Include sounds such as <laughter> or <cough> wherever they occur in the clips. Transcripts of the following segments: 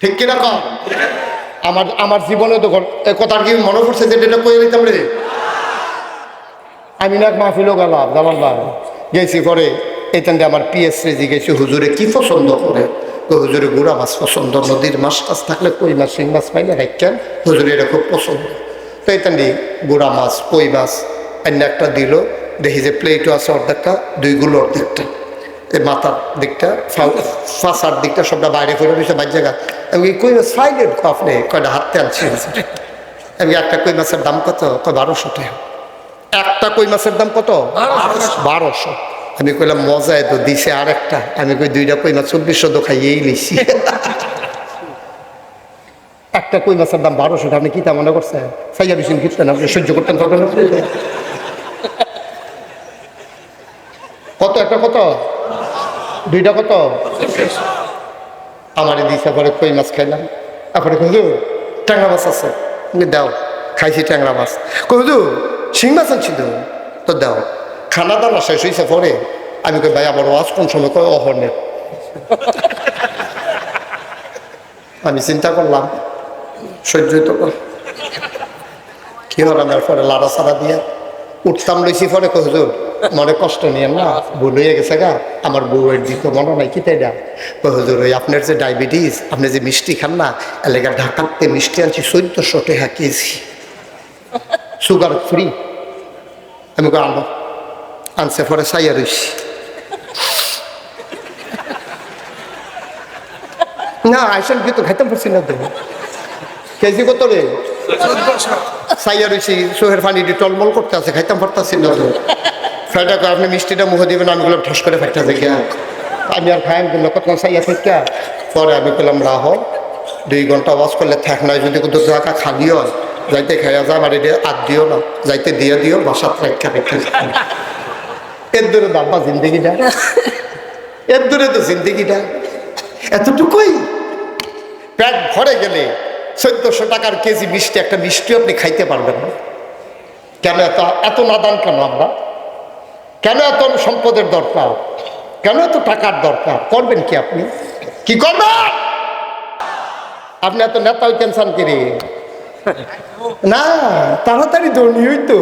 ঠিক কিনা কম আমার আমার জীবনে তো কথার কি মনে পড়ছে যে এটা কয়ে দিতাম রে? আমি না মাহফিলও গেলাম ভাই গেছি পরে দিয়ে আমার পিএস রেজি গেছি হুজুরে কি পছন্দ করে? হুজুরে, গুড়া মাছ পছন্দ, নদীর মাছ টাছ থাকলে কই মাছ, শিং মাছ পাইলে রাখেন হুজুরে, এটা খুব পছন্দ। তো এইখান দিয়ে গুড়া মাছ কই মাছ, অন্য একটা দিল, দেখি যে প্লেটও আছে অর্ধেকটা দুইগুলো অর্ধেকটা। এই মাথার দিকটা ফাঁসার দিকটা সবটা বাইরে করে রয়েছে বাইর জায়গা। আমি কি কই মাছ ফাইলেন আপনি কয়টা হাতে আনছি আমি একটা কই মাছের দাম কত? কয় বারোশো টাকা। একটা কই মাছের দাম কত? বারোশো। আমি কইলাম মজায় তো দিছে আর একটা আমি কই দুইটা কই মাছ চব্বিশশো তো খাইয়েই লিছি একটা কই মাছের দাম বারোশো টাকা আপনি কি তা মনে করছেন? সাইয়া বিশিন কিনতেন আপনি সহ্য করতেন কত একটা কত? দুইটা কত? আমারে দিছে পরে কই মাছ খাইলাম? তারপরে কইলু ট্যাংরা মাছ আছে। দাও, খাইছি ট্যাংরা মাছ। কইলু শিং মাছ আনছি তো। তো দাও, খানা দানা শেষ হয়েছে পরে। আমি কই, ভাই, আমার ওয়াজ কোন সময় কয় অহর্ণের আমি চিন্তা করলাম, সহ্য তো কি হল আমার পরে লাড়া সাড়া দিয়ে উঠতাম লইছি পরে হুজুর মনে কষ্ট নিয়ে না ভুল হয়ে গেছে গা। আমার বউয়ের দিকে মনে নাই কি তাই না? কই হুজুর ওই আপনার যে ডায়াবেটিস আপনি যে মিষ্টি খান না এলাকা ঢাকাতে মিষ্টি আনছি চোদ্দশো টাকা কেজি। সুগার ফ্রি আমি কই আনছে পরে সাইয়া রইছি। না আইসন কিন্তু খাইতাম পারছি না তো। কেজি কত রে? সাইয়া রয়েছি সোহের পানি টলমল করতে আছে খাইতাম পারতাছি না করে আপনি মিষ্টিটা মুখে দিবেন আমি বললাম ঠাস করে ফেটটা দেখে আমি আর খাই বলল কত সাইয়া থেকে? পরে আমি বললাম রাহ দুই ঘণ্টা ওয়াশ করলে থাক নয় যদি কিন্তু জায়গা খালি হয় যাইতে খাইয়া যা বাড়ি দিয়ে আর দিও না যাইতে দিয়ে দিও বাসাত রেখা রেখা এর দূরে দাম্পা জিন্দগিটা। এর দূরে তো জিন্দগিটা। এতটুকুই। পেট ভরে গেলে চোদ্দশো টাকার কেজি মিষ্টি একটা মিষ্টি আপনি খাইতে পারবেন না। কেন এত এত নাদান কেন আমরা? কেন এত সম্পদের দরকার? কেন এত টাকার দরকার? করবেন কি আপনি? কি করবেন? আপনি এত নেতা হইতেন চান কি রে <laughs> না তাড়াতাড়ি ধনী হইতো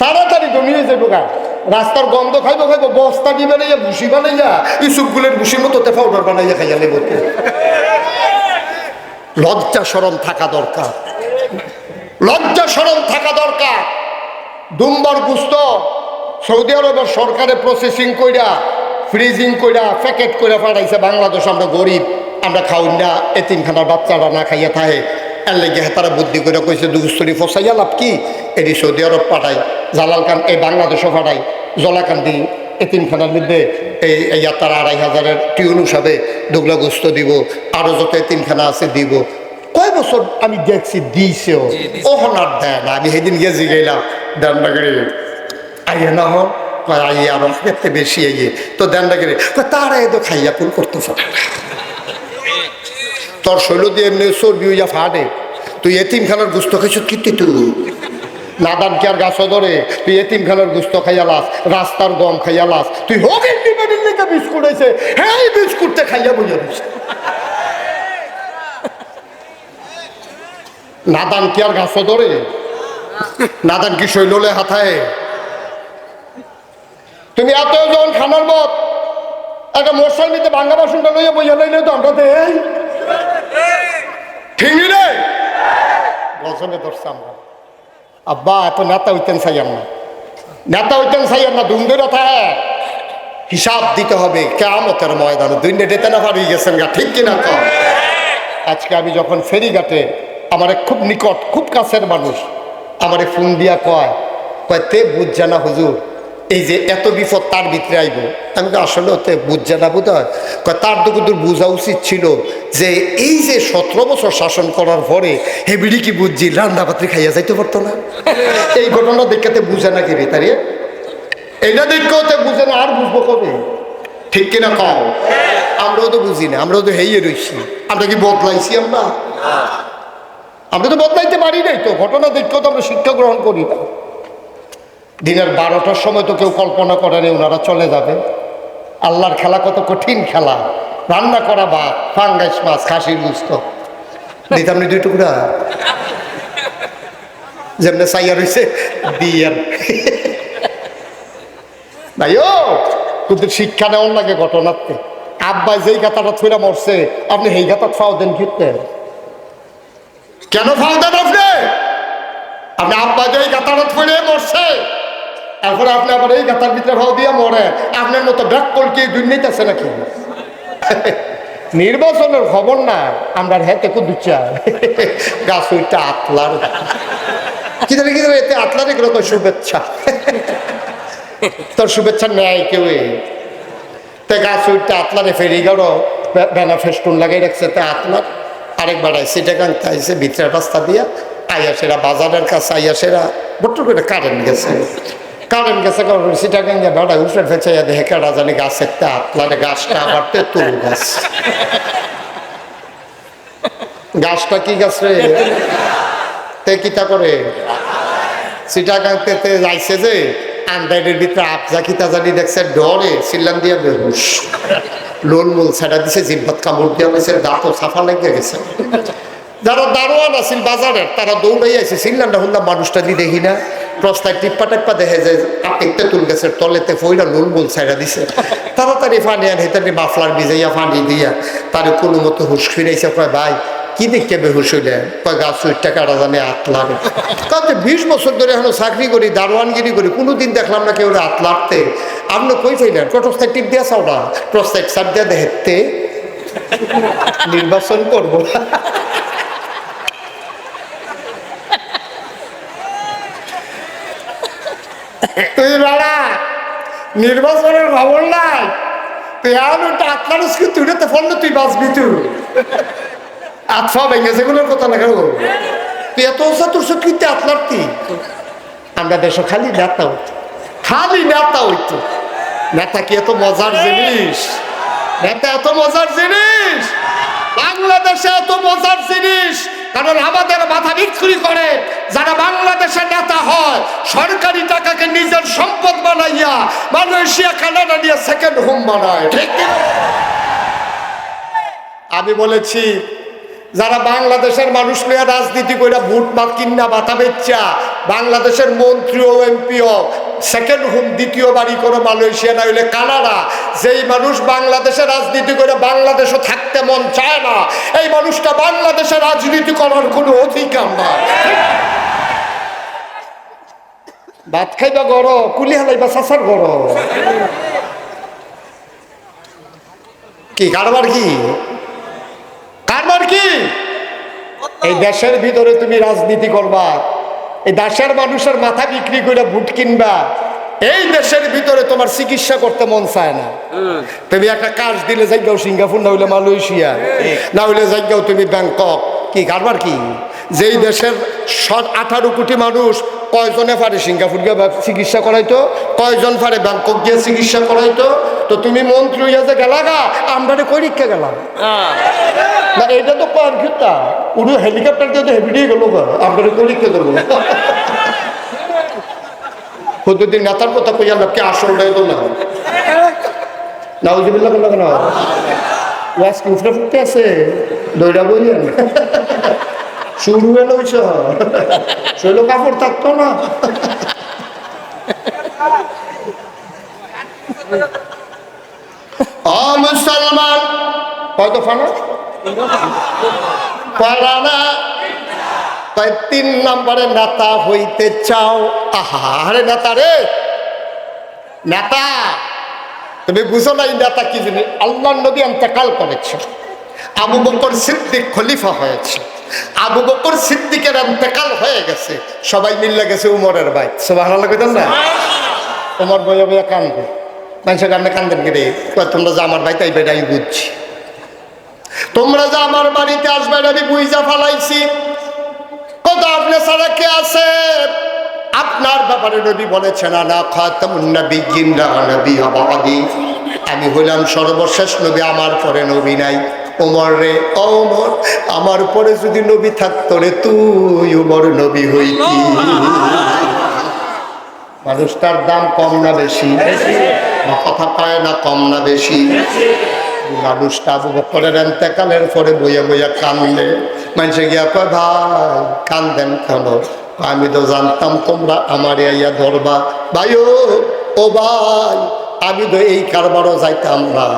তাড়াতাড়ি ধনী হয়ে যাব গা রাস্তার গন্ধ খাইবো খাইবো বস্তা দিয়ে বানাইয়া ভুসি বানাইয়া ইসুপগুলের ভুসির মতো তে পাউডার বানাইয়া খাইয়া নেব লজ্জা সরম থাকা দরকার। লজ্জা সরম থাকা দরকার। দুম্বার গুস্ত, সৌদি আরবের সরকারে প্রসেসিং কইরা ফ্রিজিং কইরা প্যাকেট কইরা পাঠাইছে, বাংলাদেশ আমরা গরিব, আমরা খাউন না, এতিমখানার বাচ্চারা না খাইয়া থাকে। এর লেগে তারা বুদ্ধি করে কইছে দুগুস্তরি ফসাইয়া লাভ কি? এটি সৌদি আরব পাঠাই জালাল খান এই বাংলাদেশও পাঠাই জলাকান্দি এতিমখানার মধ্যে এই ইয়া তারা আড়াই হাজারের টিউন হিসাবে দুগলা গোস্ত দিব আরও যত এতিমখানা আছে দিব। কয় বছর আমি দেখছি দিছেও? ওহন আর দেয় না আমি সেদিন গেছি গেলাম দেনডাগিরি। আইয়ে না হন কয় আইয়ে খেতে বেশি আইয়ে। তো দেনডাগিরি তারা তো খাইয়া পুল করতে পারে তোর শৈল দিয়ে এমনি চর্বি হইয়া ফাটে। তুই এতিম খেলার গুস্ত খাইছ কি তুই নাদান কি আর গাছ ধরে? তুই এতিম খেলার গুস্ত খাইয়ালাস রাস্তার গম খাইয়ালাস তুই হোক ইন্ডিপেন্ডেন্ট বিস্কুট হয়েছে হ্যাঁ বিস্কুটটা খাইয়া বুঝে নাদান কি আর গাছ ধরে? নাদান কি শৈললে হাতায় তুমি এত যখন খানার মত একটা মশাই নিতে ভাঙ্গা বাসনটা লইয়া বইয়া লইলে তো আমরা দেই। ঠিক রে। গজনে ধরছে আমরা। আব্বা, এত নেতা হইতেন চাইয়াম না। নেতা হইতেন চাইয়াম না ধুমধুরা থাকে। হিসাব দিতে হবে কেমতের ময়দানে। দুই ডেতে না হারিয়ে গেছেন গা, ঠিক কিনা তো? আজকে আমি যখন ফেরি ফেরিঘাটে আমার খুব নিকট, খুব কাছের মানুষ। আমারে ফোন দিয়া কয় কয়, তে বুঝছে না হুজুর, এই যে এত বিপদ তার ভিতরে আইব? আমি তো আসলে তে বুঝছে না বোধ হয় কয়, তার তো কিন্তু বোঝা উচিত ছিল যে এই যে সতেরো বছর শাসন করার পরে হে বিড়ি কি বুঝছি, রান্না পাত্রি খাইয়া যাইতে পারতো না? এই ঘটনা দেখাতে বুঝে না কি রে তারে এটা দেখেও তো বুঝে না, আর বুঝব কবে? ঠিক কিনা কও? আমরাও তো বুঝি না, আমরাও তো হেইয়ে রইছি। আমরা কি বদলাইছি আমরা? আমরা তো বদলাইতে পারি নাই তো, ঘটনা দেখেও তো আমরা শিক্ষা গ্রহণ করি না। দিনের বারোটার সময় তো কেউ কল্পনা করেনি ওনারা চলে যাবে। আল্লাহর খেলা কত কঠিন খেলা। রান্না করা ভাত ফাঙ্গাইশ মাছ, খাসির গুস্ত দিতাম দুই টুকরা? যেমনি চাইয়া রয়েছে ভাই, ও তোদের শিক্ষা নেওয়ার লাগে ঘটনাতে। আব্বা যেই গাতাটা থইরা মরছে, আপনি সেই গাতা ফাও দেন কিনতে কেন ফাও দেন আপনি আপনি আব্বা যে এই গাতাটা থইরে মরছে, এখন আপনি আবার এই গাতার ভিতরে ভাও দিয়ে মরে। আপনার মতো ব্যাক কলকে দুর্নীতি নাকি? নির্বাচনের খবর না, আমরা হেতে কুদুচা গাছ ওইটা আতলার। জানি, কি এতে আতলারে গেল তো শুভেচ্ছা। তোর শুভেচ্ছা নেয় কেউ তে গাছ উঠতে আতলারে ফেরি গেল ব্যানা ফেস্টুন লাগাই রাখছে, তে আতলার। আরেক বেড়ায়, সিটে গাংতে আইসে ভিতরের রাস্তা দিয়া আইয়াসেরা বাজারের কাছে আইয়াসেরা বট্ট করে কারেন্ট গেছে। কারেন্ট গেছে কারণ সিটা গাঙ্গে বেড়া উঠে ফেঁচে দেখে কেডা জানি গাছের তে আতলারে গাছটা আবার তেঁতুল গাছ। গাছটা কি গাছ রে? তে কিতা করে? সিটাগাংতে তে যাইছে যে, আন্দাইনের ভিতরে আপজা কিতা জানি দেখছে, ডরে, সিল্লাম দিয়া বেহুশ। লোন মোল ছাড়া দিছে, জিব্বাত কামড় দিয়া হয়েছে দাঁতও সাফা লাগিয়ে গেছে। যারা দারোয়ান আছিল বাজারের, তারা দৌড়াই আছে সিল্লামটা হুল্লাম, মানুষটা দি দেখি না। প্রস্তায় টিপ্পা টিপ্পা দেখে যে আপেকতে তুল গেছে তলেতে ফইরা লোল মোল ছাড়া দিছে। তাড়াতাড়ি ফানি আন হেতানি মাফলার ভিজাইয়া ফানি দিয়া, তারে কোনো মতো হুশ ফিরাইছে, কয়, ভাই কি দেখতে বেহুশ হইলে কয়, গাছ টাকাটা জানে আতলারে কারণ বিশ বছর ধরে এখনও চাকরি করি, দারোয়ানগিরি করি, কোনোদিন দেখলাম না কেউ আত লাড়তে আপনি কই ফাইলেন প্রস্তায় টিপ দিয়া চাও না প্রস্তায় সার দিয়া দেখতে নির্বাচন করব। তুই বেড়া নির্বাচনের খবর নাই। তুই আর ওটা আতলার তুই তুই বাঁচবি তুই। আতফা ভেঙে সেগুলোর কথা না কেন তুই এত তোর সত্যি আতলার তুই আমরা দেশ খালি নেতা হইতো। খালি নেতা হইতো। নেতা কি এত মজার জিনিস? নেতা এত মজার জিনিস? বাংলাদেশে এত মজার জিনিস? কারণ আমাদের মাথা বিক্রি করে যারা বাংলাদেশের নেতা হয় সরকারি টাকাকে নিজের সম্পদ বানাইয়া মালয়েশিয়া কানাডা নিয়ে সেকেন্ড হোম বানায়। ঠিক। আমি বলেছি যারা বাংলাদেশের মানুষ নিয়ে রাজনীতি করে ভোট মাত কিনা বাতা বেচ্চা, বাংলাদেশের মন্ত্রী ও এমপিও সেকেন্ড হোম, দ্বিতীয় বাড়ি করে মালয়েশিয়া না হইলে কানাডা। যেই মানুষ বাংলাদেশে রাজনীতি করে বাংলাদেশও থাকতে মন চায় না, এই মানুষটা বাংলাদেশে রাজনীতি করার কোনো অধিকার নাই। ভাত খাইবা গড় কুলি হালাইবা চাষার গড় কি, কারবার কি? কি? এই দেশের ভিতরে তুমি রাজনীতি করবা এই দেশের মানুষের মাথা বিক্রি করে ভোট কিনবা এই দেশের ভিতরে তোমার চিকিৎসা করতে মন চায় না। তুমি একটা কাজ দিলে যাই সিঙ্গাপুর না হইলে মালয়েশিয়া না হইলে যাই তুমি ব্যাংকক। কি কারবার কি? যেই দেশের সৎ আঠারো কোটি মানুষ কয়জনে পারে সিঙ্গাপুর গিয়ে চিকিৎসা করাইতো? কয়জন পারে ব্যাংকক গিয়ে চিকিৎসা করাইতো? তো তুমি মন্ত্রী হইয়া যে গেলা গা আমরা পরীক্ষা গেলাম? না এটা তো কর কিতা উনি হেলিকপ্টার দিয়ে তো হেভি দিয়ে গেল আমরা পরীক্ষা দেবো প্রতিদিন নেতার কথা কই আমরা কে আসল তো না। নাউজিবিল্লাহ কেন? আছে? শৈল কাপড় থাকতো না। মুসলমান হয়তো ফানা তাই তিন নম্বরে নেতা হইতে চাও। আহারে নেতা রে। নেতা, তুমি বুঝো না এই নেতা কি জিনিস? আল্লাহ নবী অন্তকাল করেছে। আবু বকর সিদ্দিক খলিফা হয়েছে। আবু বকর সিদ্দিকের অন্তকাল হয়ে গেছে। সবাই মিল্লে গেছে উমরের ভাই। সবাই ভালো কইতেন না? উমর বইয়া বইয়া কান্দে। মানুষের কান্দে কান্দেন কে রে তোমরা যে আমার ভাই তাই বেটা আমি বুঝছি। তোমরা যে আমার বাড়িতে আসবে আমি বুঝা ফালাইছি। কত আপনি সারা কে আছে? আপনার ব্যাপারে নবী বলেছেন আনা খাতামুন বাদি। আমি হইলাম সর্বশেষ নবী আমার পরে নবী নাই। ওমর রে ওমর, আমার পরে যদি নবী থাকতো রে তুই ওমর নবী হইতি। মানুষটার দাম কম না বেশি? কথা পায় না কম না বেশি? মানুষটা বকরের এন্তেকালের পরে বইয়া বইয়া কান্দে। মানুষে গিয়া কয়, ভাই, কান্দেন কেন? আমি তো জানতাম তোমরা আমার ইয়া ধরবা। ভাই ও ভাই, আমি তো এই কারবারও যাইতাম না।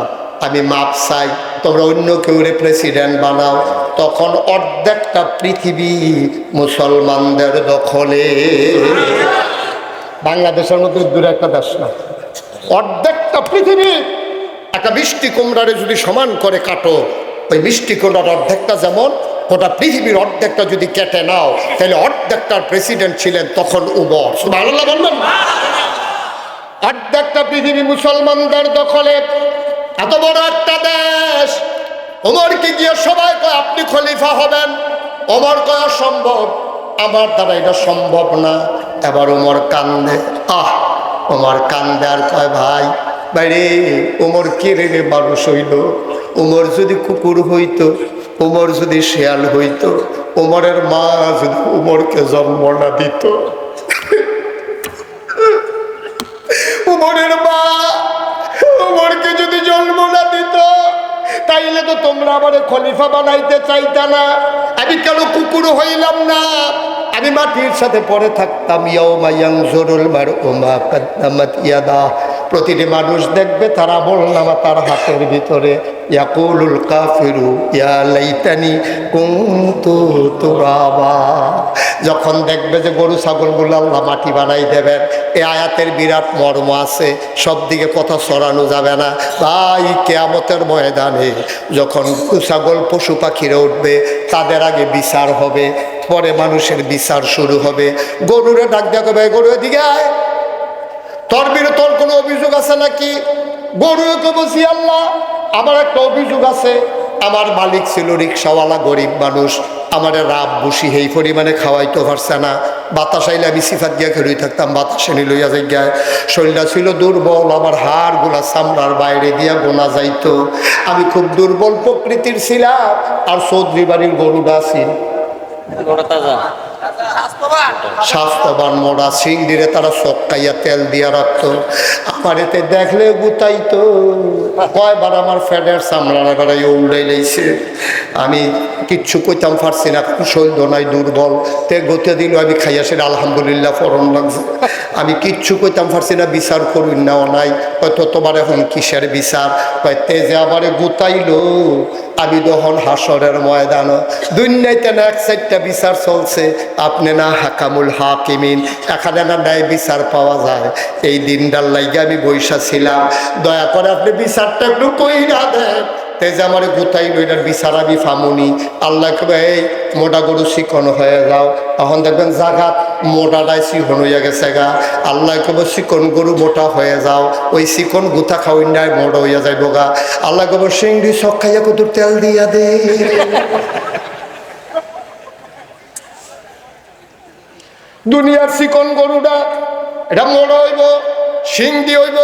আমি মাপ চাই। তোমরা অন্য কেউ প্রেসিডেন্ট বানাও। তখন অর্ধেকটা পৃথিবী মুসলমানদের দখলে। বাংলাদেশের মধ্যে দূরে একটা দেশ না। অর্ধেকটা পৃথিবী। একটা মিষ্টি কুমড়ারে যদি সমান করে কাটো, ওই মিষ্টি কুমড়ার অর্ধেকটা যেমন, গোটা পৃথিবীর অর্ধেকটা যদি কেটে নাও, তাহলে অর্ধেকটার প্রেসিডেন্ট ছিলেন তখন উমর। ভালো বলবেন? অর্ধেকটা পৃথিবী মুসলমানদের দখলে। এত বড় একটা দেশ। ওমরকে গিয়ে সবাই কয়, আপনি খলিফা হবেন। ওমর কয়া সম্ভব। আমার দ্বারা এটা সম্ভব না। এবার ওমর কান্দে। আহ, ওমর কান্দে আর কয়, ভাই, বাইরে ওমর কে রে মানুষ হইল? ওমর যদি কুকুর হইতো, ওমর যদি শেয়াল হইতো, ওমরের মা যদি ওমরকে জন্ম না দিত। যদি জন্ম না দিত। তাইলে তো তোমরা আমার খলিফা বানাইতে চাইতা না। আমি কেন কুকুর হইলাম না? আমি মাটির সাথে পরে থাকতাম। ইয়াউমা মাইয়াং জরুল মার কাদ্দামাত ইয়াদা প্রতিটি মানুষ দেখবে তারা বললাম তার হাতের ভিতরে। ইয়াকুলুল কাফিরু, ইয়া লাইতানি কুনতু তুরাবা। যখন দেখবে যে গরু, ছাগলগুলো আল্লাহ মাটি বানাই দেবেন, এ আয়াতের বিরাট মর্ম আছে, সব দিকে কথা সরানো যাবে না। ভাই কেয়ামতের ময়দানে যখন ছাগল, পশু পাখিরা উঠবে, তাদের আগে বিচার হবে, পরে মানুষের বিচার শুরু হবে। গরুরে ডাক দেখাবে গরু এদিকে আয়। তোর বিরুদ্ধে তোর কোনো অভিযোগ আছে নাকি? গরুকে বলছি, আল্লাহ আমার একটা অভিযোগ আছে, আমার মালিক ছিল রিক্সাওয়ালা, গরিব মানুষ। আমার রাব বসি এই পরিমাণে খাওয়াইতে পারছে না। বাতাস আইলে আমি সিফাত গিয়া খেলুই থাকতাম, বাতাসে নি লইয়া যাই গায় শরীরটা ছিল দুর্বল, আমার হাড়গুলা চামড়ার বাইরে দিয়া গোনা যাইতো। আমি খুব দুর্বল প্রকৃতির ছিলাম, আর চৌধুরী বাড়ির গরুটা ছিল ওটা তাজা? স্বাস্থ্যবান মোড়া সিংড়িরে তারা সকাইয়া তেল দিয়া রাখতো। আমার এতে দেখলে গুতাইতো। কয়বার আমার ফ্যাটের সামলানা বেড়াই উল্টাই লাইছে। আমি কিচ্ছু কইতাম পারছি না, শৈল নাই, দুর্বল। তে গতে দিল, আমি খাইয়া সেটা আলহামদুলিল্লাহ ফরন লাগছে। আমি কিচ্ছু কইতাম পারছি না, বিচার করুন নাও নাই হয়তো তোমার এখন কিসের বিচার? কয়, তে যে আমারে গুতাইলো, আমি তখন হাসরের ময়দান। দুনিয়াতে না এক সাইডটা বিচার চলছে আপনি না হাকামুল হাকিমিন। এখানে না ন্যায় বিচার পাওয়া যায়। এই দিনটার লাইগে আমি বৈশা ছিলাম। দয়া করে আপনি বিচারটা একটু কইরা দেন। তে যে আমার গুতাই লইলার বিচার আমি ফামুনি আল্লাহ কবে এই মোটা গরু শিকন হয়ে যাও। তখন দেখবেন জাগাত মোটাটাই চিকন হইয়া গেছে গা। আল্লাহ কবে চিকন গরু মোটা হয়ে যাও। ওই চিকন গুতা খাওয়াই মোটা হইয়া যাইব গা। আল্লাহ কবে সিংড়ি সব খাইয়া কত তেল দিয়া দে। দুনিয়ার চিকন গরুটা এটা মোড় হইব শিং দি হইব,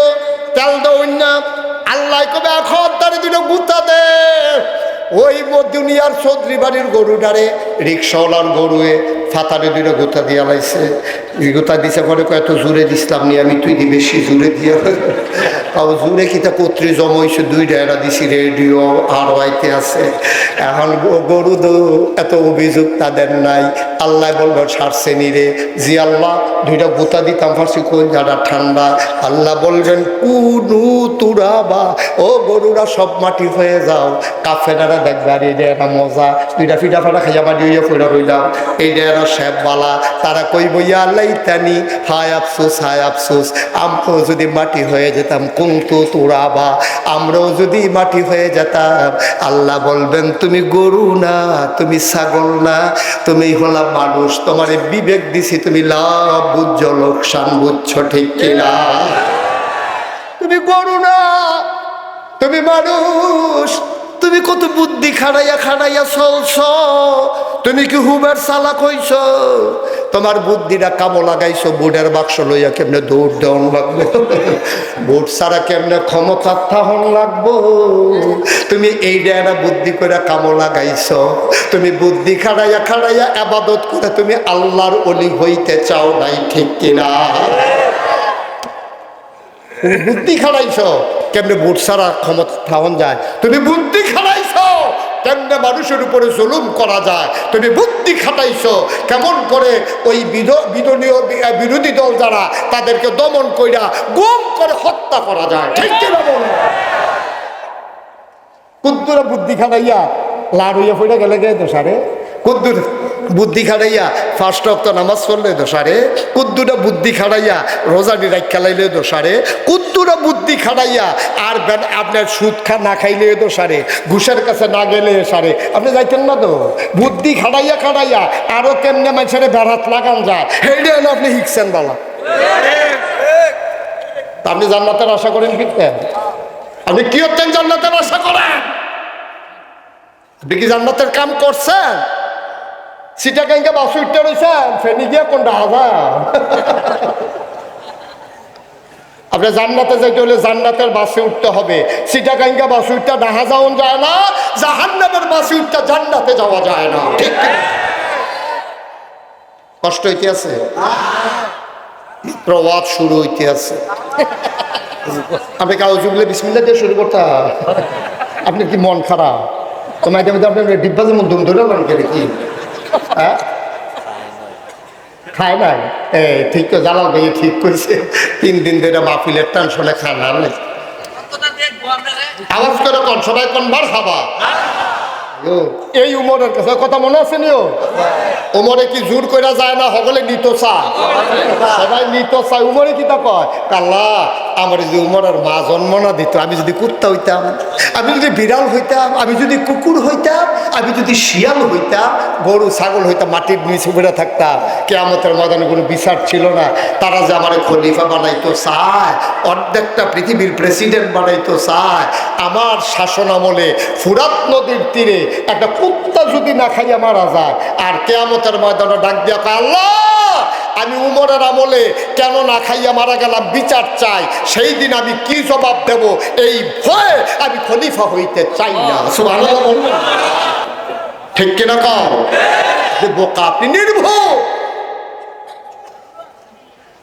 তেল দইন না। আল্লাহ কবে এখন তারে দুটো দে। ওই দুনিয়ার চৌধুরী বাড়ির গরুটারে রিক্সাওয়ালার গরুয়ে ফাতারে দুটো গুতা দিয়া লাইছে। গোতা গুতা দিছে পরে কত জোরে দিছিলাম নি আমি, তুই দি বেশি জোরে দিয়া। তাও জোরে কিতা কত্রি জমাইছে দুই ডেরা দিছি রেডিও আর ওয়াইতে আছে। এখন গরু এত অভিযোগ তাদের নাই। আল্লাহ বলব, ছাড়ছে নিরে জি আল্লাহ, দুইটা গুতা দিতাম ফার্সি কোন যারা ঠান্ডা। আল্লাহ বলবেন, কুনু তুরাবা ও গরুরা সব মাটি হয়ে যাও। কাফেরারা দেখবে, আর এইটা একটা মজা। দুইটা ফিটা ফাটা খাইয়া মাটি হইয়া ফিরা রইলাম। এইটা একটা শেপ বালা তারা কই বইয়া আল্লাহ ইতানি হায় আফসোস হায় আফসোস। আমরাও যদি মাটি হয়ে যেতাম কুন্তু তুরাবা আমরাও যদি মাটি হয়ে যেতাম। আল্লাহ বলবেন, তুমি গরু না, তুমি ছাগল না, তুমি হলা মানুষ। তোমার বিবেক দিছি, তুমি লাভ বুঝছ, লোকসান বুঝছ, ঠিক কিনা? তুমি গরু না, তুমি মানুষ। তুমি কত বুদ্ধি খাড়াইয়া খাড়াইয়া চলছ। তুমি কি হুবের চালাক হইছ? তোমার বুদ্ধিটা কামো লাগাইছো বোর্ডের বাক্স লইয়া কেমনে দৌড় দেওয়ান লাগবো? বোর্ড ছাড়া কেমনে ক্ষমতা থাহন লাগবো? তুমি এই ডেরা বুদ্ধি করে কামো লাগাইছ। তুমি বুদ্ধি খাড়াইয়া খাড়াইয়া আবাদত করে তুমি আল্লাহর অলি হইতে চাও নাই, ঠিক কিনা? বুদ্ধি খাড়াইছ, কেমনে বুট সারা ক্ষমতা থাউন যায়? তুমি বুদ্ধি খাড়াইছ কেমনে মানুষের উপরে জুলুম করা যায়। তুমি বুদ্ধি খাটাইছো, কেমন করে ওই বিধ- বিদলীয় বিরোধী দল যারা, তাদেরকে দমন কইরা গুম করে হত্যা করা যায়। ঠিক কুদ্দুরা বুদ্ধি খাটাইয়া লাড় হইয়া গেলে গেছে দোষারে কুদ্দুর বুদ্ধি খাটাইয়া ফার্স্ট অক্ত নামাজ পড়লে দোষারে কুদ্দুরা বুদ্ধি খাটাইয়া রোজানি রাখ খেলাইলে দোষারে কুদ্দুরা বুদ্ধি খাটাইয়া আর আপনার সুদ খা না খাইলে দোষারে ঘুষের কাছে না গেলে সারে। আপনি যাইতেন না তো? বুদ্ধি খাটাইয়া খাটাইয়া আরও কেমনে মানুষের বেড়াত লাগান যায়। সেইটা হলো আপনি হিকছেন বলা। আপনি জান্নাতের আশা করেন হিকতেন আপনি কি হচ্ছেন জান্নাতের আশা করেন? আপনি কি জান্নাতের কাম করছেন? সিটা কাইকে বাসু উঠতে রয়েছেন ফেনি গিয়ে কোনটা আপনি জান্নাতে যাইতে হলে জান্নাতের বাসে উঠতে হবে বাসে উঠতে ডাহা যায় না জাহান্নামের বাসে উঠতে জান্নাতে যাওয়া যায় না ঠিক কষ্ট হইতে আছে প্রবাদ শুরু হইতে আছে আপনি কাউজুবলে বিসমিল্লা দিয়ে শুরু করতে আপনি কি মন খারাপ তো মাঝে মাঝে আপনার ডিব্বা যেমন ধরে হ্যাঁ খায় নাই। এই, ঠিক তো, জালাল ভাই ঠিক করেছে তিন দিন ধরে মাহফিলের টেনশনে খায় না নাই আওয়াজ করে কোন, সবাই কোন বার খাবা? এই উমরের কাছে কথা মনে আছে নিও উমরে কি জোর কইরা যায় না সকলে নিত চা? সবাই নিত চা, উমরে কি তা কয়? কাল্লা আমার যদি উমরের মা জন্ম না দিত, আমি যদি কুত্তা হইতাম, আমি যদি বিড়াল হইতাম, আমি যদি কুকুর হইতাম, আমি যদি শিয়াল হইতাম, গরু, ছাগল হইতাম, মাটির নিচে বেড়ে থাকতাম, কেয়ামতের ময়দানে কোনো বিচার ছিল না। তারা যে আমার খলিফা বানাইতো চায় অর্ধেকটা পৃথিবীর প্রেসিডেন্ট বানাইতো চায় আমার শাসন আমলে ফুরাত নদীর তীরে একটা কুত্তা যদি না খাইয়া মারা যায়, আর কেয়ামতের ময়দানে ডাক দিয়া আল্লাহ! আমি উমরের আমলে কেন না খাইয়া মারা গেলাম? বিচার চাই। সেই দিন আমি কি জবাব দেব? এই ভয়ে আমি খলিফা হইতে চাই না? ঠিক কিনা যে বোকা আপনি নির্ভুল।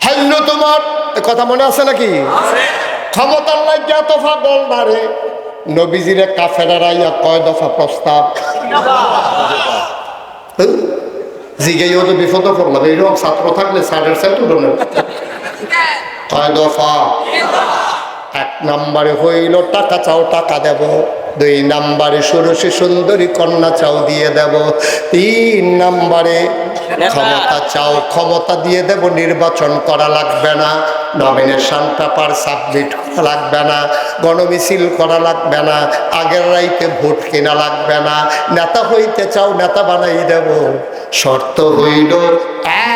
হাইন্য তোমার? কথা মনে আছে নাকি? ক্ষমতার লাগিয়া তোফা বল মারে নবীজিরে কাফেরারাইয়া কয় দফা প্রস্তাব? জিগাইও তো বিপদ পড়লাম। এইরকম ছাত্র থাকলে স্যারের সাইড উঠোনে কয় দফা? এক নম্বরে হইল টাকা চাও টাকা দেব। দুই নম্বরে ষোড়শী সুন্দরী কন্যা চাও দিয়ে দেব। তিন নম্বরে ক্ষমতা চাও ক্ষমতা দিয়ে দেব নির্বাচন করা লাগবে না। নমিনেশন পেপার সাবমিট করা লাগবে না গণমিছিল করা লাগবে না আগের রাইতে ভোট কেনা লাগবে না নেতা হইতে চাও নেতা বানাই দেব। শর্ত হইল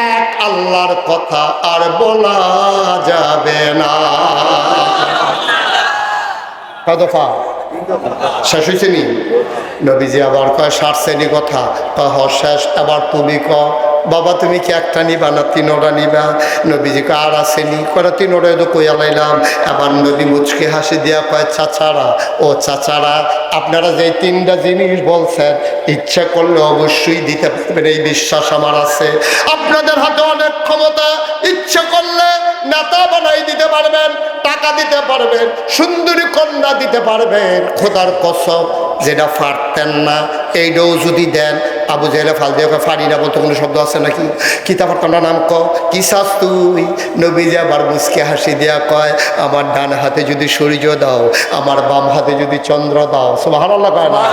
এক আল্লাহর কথা আর বলা যাবে না। কয় দফা শেষ হয়েছে নি? নবীজি আবার কয় ষাট শ্রেণি কথা? কয় হ শেষ। আবার তুমি ক বাবা, তুমি কি একটা নিবা না তিনোটা নিবা? নবীজি কয়, আর আসেনি কয় তিনোটা তো কইয়া লাইলাম। আবার নবী মুচকে হাসি দিয়া কয়, চাচারা, ও চাচারা, আপনারা যে তিনটা জিনিস বলছেন, ইচ্ছা করলে অবশ্যই দিতে পারবেন। এই বিশ্বাস আমার আছে। আপনাদের হাতে অনেক ক্ষমতা, ইচ্ছা করলে নেতা বানাই দিতে পারবেন, টাকা দিতে পারবেন, সুন্দরী কন্যা দিতে পারবেন। খোদার কসম, যেটা পারতেন না এইটাও যদি দেন, আবু জেলে ফাল দিয়ে ওকে ফাড়ি না বলতে কোনো শব্দ আছে নাকি? কিতাব তোমরা নাম ক কি চাস তুই? নবীজি আবার মুসকে হাসি দেয়া কয়, আমার ডান হাতে যদি সূর্য দাও, আমার বাম হাতে যদি চন্দ্র দাও। সব ভালো কয় না?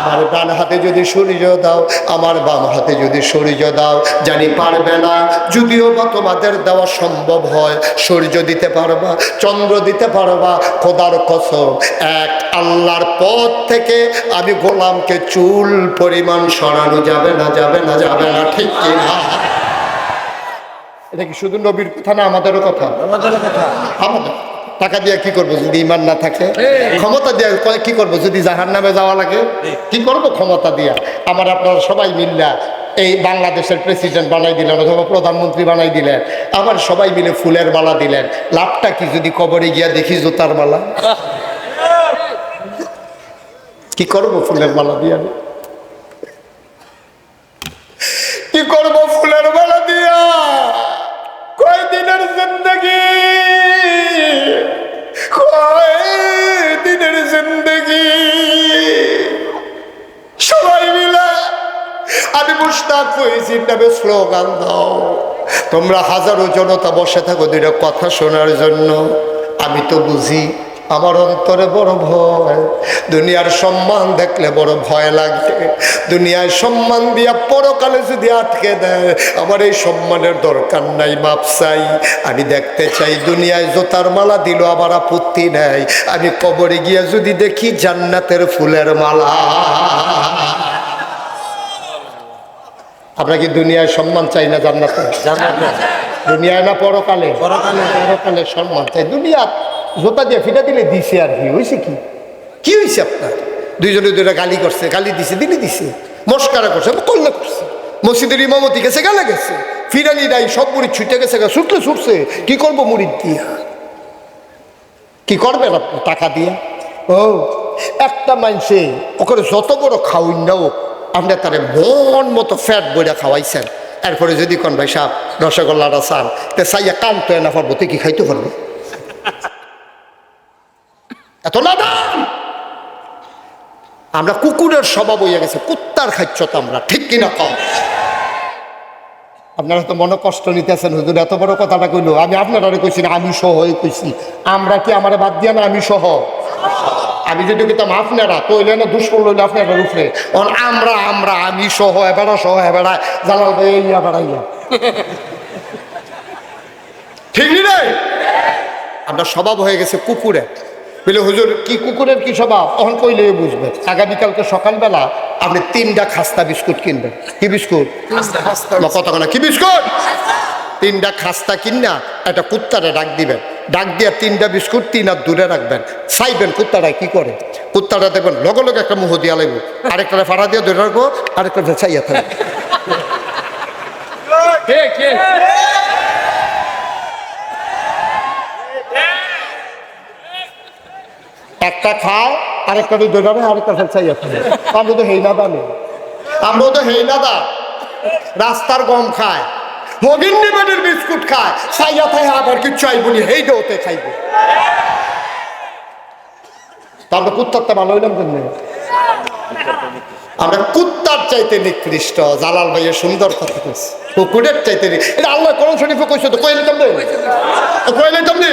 আমার ডান হাতে যদি সূর্য দাও আমার বাম হাতে যদি সূর্য দাও জানি পারবে না যদিও বা তোমাদের দেওয়া সম্ভব হয় সূর্য দিতে পারবা চন্দ্র দিতে পারবা খোদার কসম এক আল্লাহর পথ থেকে আমি গোলামকে চুল পরিমাণ সরানো যাবে না যাবে না যাবে না ঠিক কিনা? এটা কি শুধু নবীর কথা না আমাদেরও কথা? আমাদের। টাকা দিয়ে কি করব যদি ইমান না থাকে? ক্ষমতা দিয়ে ক- কি করব যদি জাহান নামে যাওয়া লাগে? কি করব ক্ষমতা দিয়া? আমার আপনারা সবাই মিল্লা এই বাংলাদেশের প্রেসিডেন্ট বানাই দিলেন অথবা প্রধানমন্ত্রী বানাই দিলেন আবার সবাই মিলে ফুলের মালা দিলেন। লাভটা কি যদি কবরে গিয়া দেখি জুতার মালা? কি করব ফুলের মালা দিয়ে দিনের জিন্দগি। সবাই মিলে আমি মুস্তাক হয়েছি নামে স্লোগান দাও। তোমরা হাজারো জনতা বসে থাকো, দুইটা কথা শোনার জন্য। আমি তো বুঝি আমার অন্তরে বড় ভয়। দুনিয়ার সম্মান দেখলে বড় ভয় লাগে। দুনিয়ায় সম্মান দিয়া পরকালে যদি আটকে দেয় আমার এই সম্মানের দরকার নাই মাপসাই আমি দেখতে চাই দুনিয়ায় জোতার মালা দিল আমার আপত্তি নেই। আমি কবরে গিয়ে যদি দেখি জান্নাতের ফুলের মালা। আমরা কি দুনিয়ায় সম্মান চাই না জান্নাতে? দুনিয়ায় না পরকালে? পরকালে। পরকালে সম্মান চাই। দুনিয়া জোতা দিয়ে ফিটা দিলে দিছে আর কি হয়েছে কি? কি হয়েছে আপনার? দুইজনে দুইটা গালি করছে গালি দিছে দিলে দিছে। মস্কারা করছে করলে করছে। মসজিদের ইমামতি গেছে গেলে গেছে। ফিরানি নাই সব মুড়ি ছুটে গেছে গা, ছুটলে ছুটছে। কি করব মুড়ির দিয়া? কি করবেন আপনি টাকা দিয়ে? ও একটা মানুষে ওখানে যত বড় খাওয়াই নাও আপনি তারে মন মতো ফ্যাট বইটা খাওয়াইছেন। এরপরে যদি কোন ভাই সাপ রসগোল্লাটা চান তে চাইয়া কান তো না পারব তুই কি খাইতে পারব? এত না দাম আমরা কুকুরের স্বভাব হইয়া গেছে, কুত্তার খাচ্ছ তো আমরা, ঠিক কিনা কম আপনারা তো মনে কষ্ট নিতেছেন, হুজুর, এত বড় কথাটা কইলো। আমি আপনারা কইছি না, আমি সহ কইছি। আমরা কি আমার বাদ দিয়া না, আমি সহ? আমি যদি কইতাম আপনারা তো হইলে না দুষ্কর লইলে আপনারা উপরে আমরা আমরা, আমি সহ এবারা সহ এবারা জালাল ভাই ইয়া বেড়াইয়া। ঠিক রে? আমরা স্বভাব হয়ে গেছে কুকুরে। বলে হুজুর কি কুকুরের কি স্বভাব? তখন কইলে বুঝবে। আগামীকালকে সকালবেলা আপনি তিনটা খাস্তা বিস্কুট কিনবেন। কি বিস্কুট? না কি বিস্কুট? তিনটা খাস্তা কিনা একটা কুত্তারে ডাক দিবেন। ডাক দিয়ে তিনটা বিস্কুট তিন আর দূরে রাখবেন। চাইবেন কুত্তাটা কি করে? কুত্তাটা দেখবেন লগে লগে একটা মুহ দিয়া লাগবে আরেকটা ফাড়া দিয়ে ধরে রাখব আরেকটা চাইয়া থাকবে ঠিক ঠিক একটা খায় আরেকটা ধরে রাখবে আরেকটা চাইয়া থাকবে আমরা তো হেই না দামে আমরা তো হেই না দা রাস্তার গম খায় হগিন নিবেনের বিস্কুট খায় চাইয়া থাকে আবার কি চাইব নি হেইটা ওতে খাইব। তারপরে কুত্তারটা ভালো হইলাম কেন আমরা কুত্তার চাইতে নিকৃষ্ট, জালাল ভাইয়ের সুন্দর কথা কইছে। কুকুরের চাইতে এটা আল্লাহ কোরআন শরীফে কইছে তো, কইলে কেমনে? কইলে কেমনে?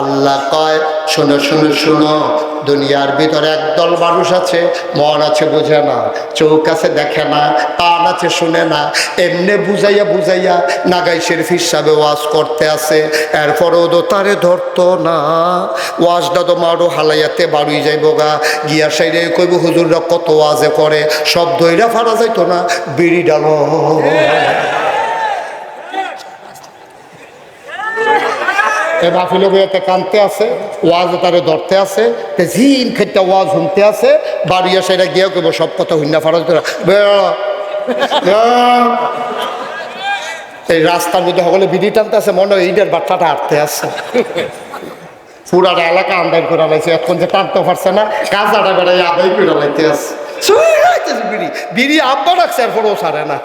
আল্লাহ কয় দুনিয়ার ভিতরে একদল মানুষ আছে আছে বোঝে না দেখে না, কান আছে না, এমনি বুঝাইয়া বুঝাইয়া হিসাবে ওয়াজ করতে এরপরও তারে ধরতো না। ওয়াজটা তো মারো হালাইয়াতে বাড়ি যাইব গা। গিয়া সাইরে কইব, হুজুররা কত ওয়াজে করে, সব ধৈরা ফারা যাইতো না, বিড়ি ডালো। এ মাহফিলে বইয়াতে কানতে আছে ওয়াজ তারে ধরতে আছে, তে ঝিম খেটটা ওয়াজ শুনতে আছে, বাড়িয়া সেটা গিয়ে কেবো সব কথা হুন্না ফারাজ এই রাস্তার মধ্যে সকলে বিড়ি টানতে আছে, মনে হয় ঈদের বাচ্চাটা আটতে আছে। পুরাটা এলাকা আন্দাজ করে লাইছে, এখন যে টানতে পারছে না কাজাটা বেড়াই আদায় করে লাইতে আছে। বিড়ি। বিড়ি আব্বা রাখছে, এরপরেও সারে না।